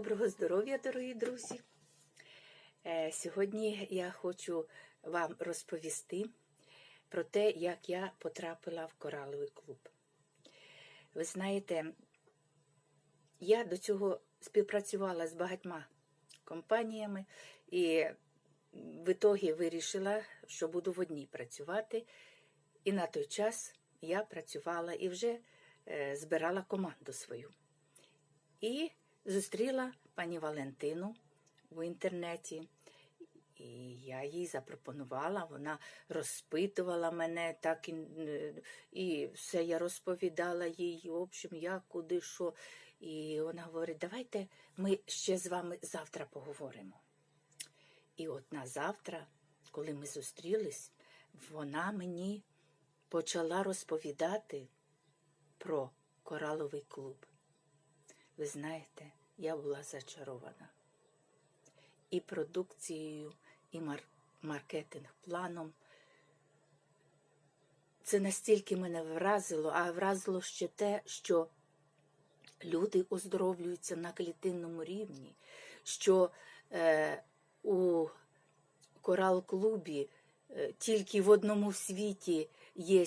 Доброго здоров'я, дорогі друзі! Е, Сьогодні я хочу вам розповісти про те, як я потрапила в кораловий клуб. Ви знаєте, я до цього співпрацювала з багатьма компаніями і в ітогі вирішила, що буду в одній працювати. І на той час я працювала і вже е, збирала команду свою. І зустріла пані Валентину в інтернеті. І я їй запропонувала, вона розпитувала мене, так і, і все я розповідала їй, в общем, як, куди, що. І вона говорить, давайте ми ще з вами завтра поговоримо. І от на завтра, коли ми зустрілись, вона мені почала розповідати про кораловий клуб. Ви знаєте, я була зачарована і продукцією, і мар- маркетинг-планом. Це настільки мене вразило, а вразило ще те, що люди оздоровлюються на клітинному рівні, що е, у корал-клубі е, тільки в одному світі є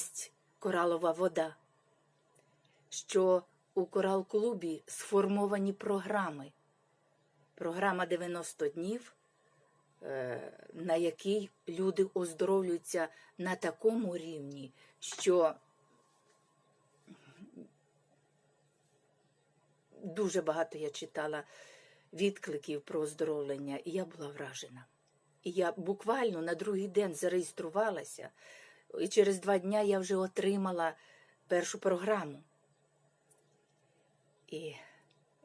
коралова вода, що у корал-клубі сформовані програми. Програма 90 днів, е, на якій люди оздоровлюються на такому рівні, що дуже багато я читала відкликів про оздоровлення, і я була вражена. І я буквально на другий день зареєструвалася, і через два дні я вже отримала першу програму. І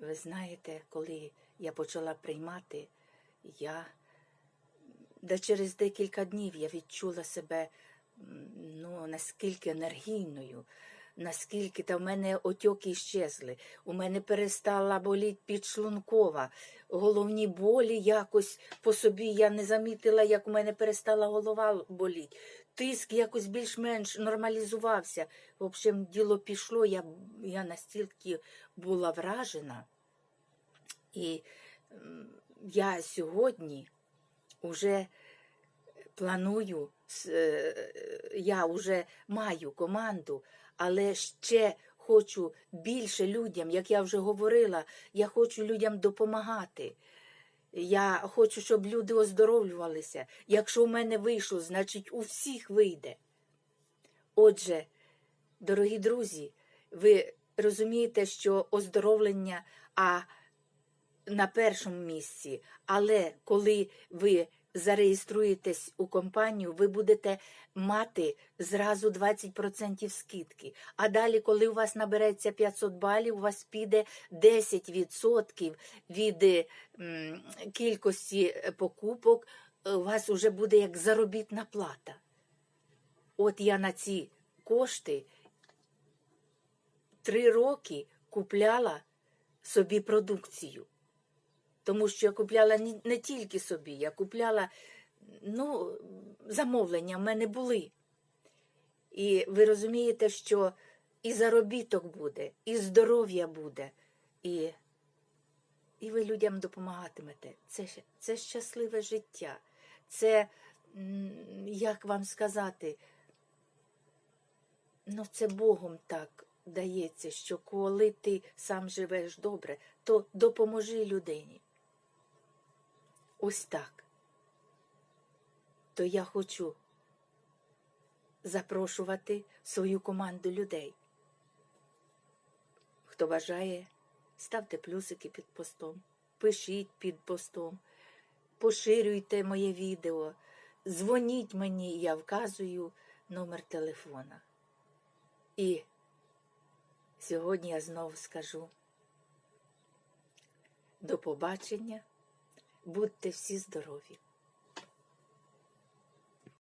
ви знаєте, коли я почала приймати, я де через декілька днів я відчула себе ну, наскільки енергійною, наскільки та в мене отьоки щезли, у мене перестала боліти підшлункова, головні болі якось по собі я не замітила, як у мене перестала голова боліти. Тиск якось більш-менш нормалізувався. В общем, діло пішло, я, я настільки була вражена. І я сьогодні вже планую, е, я вже маю команду, але ще хочу більше людям, як я вже говорила, я хочу людям допомагати. Я хочу, щоб люди оздоровлювалися. Якщо в мене вийшло, значить у всіх вийде. Отже, дорогі друзі, ви розумієте, що оздоровлення а на першому місці, але коли ви зареєструєтесь у компанію, ви будете мати зразу 20% скидки. А далі, коли у вас набереться 500 балів, у вас піде 10% від е, кількості е, покупок, е, у вас вже буде як заробітна плата. От я на ці кошти три роки купляла собі продукцію. Тому що я купляла не тільки собі, я купляла ну, замовлення в мене були. І ви розумієте, що і заробіток буде, і здоров'я буде, і, і ви людям допомагатимете. Це, це щасливе життя. Це, як вам сказати, ну це Богом так дається, що коли ти сам живеш добре, то допоможи людині. Ось так. То я хочу запрошувати свою команду людей. Хто бажає, ставте плюсики під постом, пишіть під постом, поширюйте моє відео, дзвоніть мені, я вказую номер телефона. І сьогодні я знову скажу до побачення. Будьте всі здорові!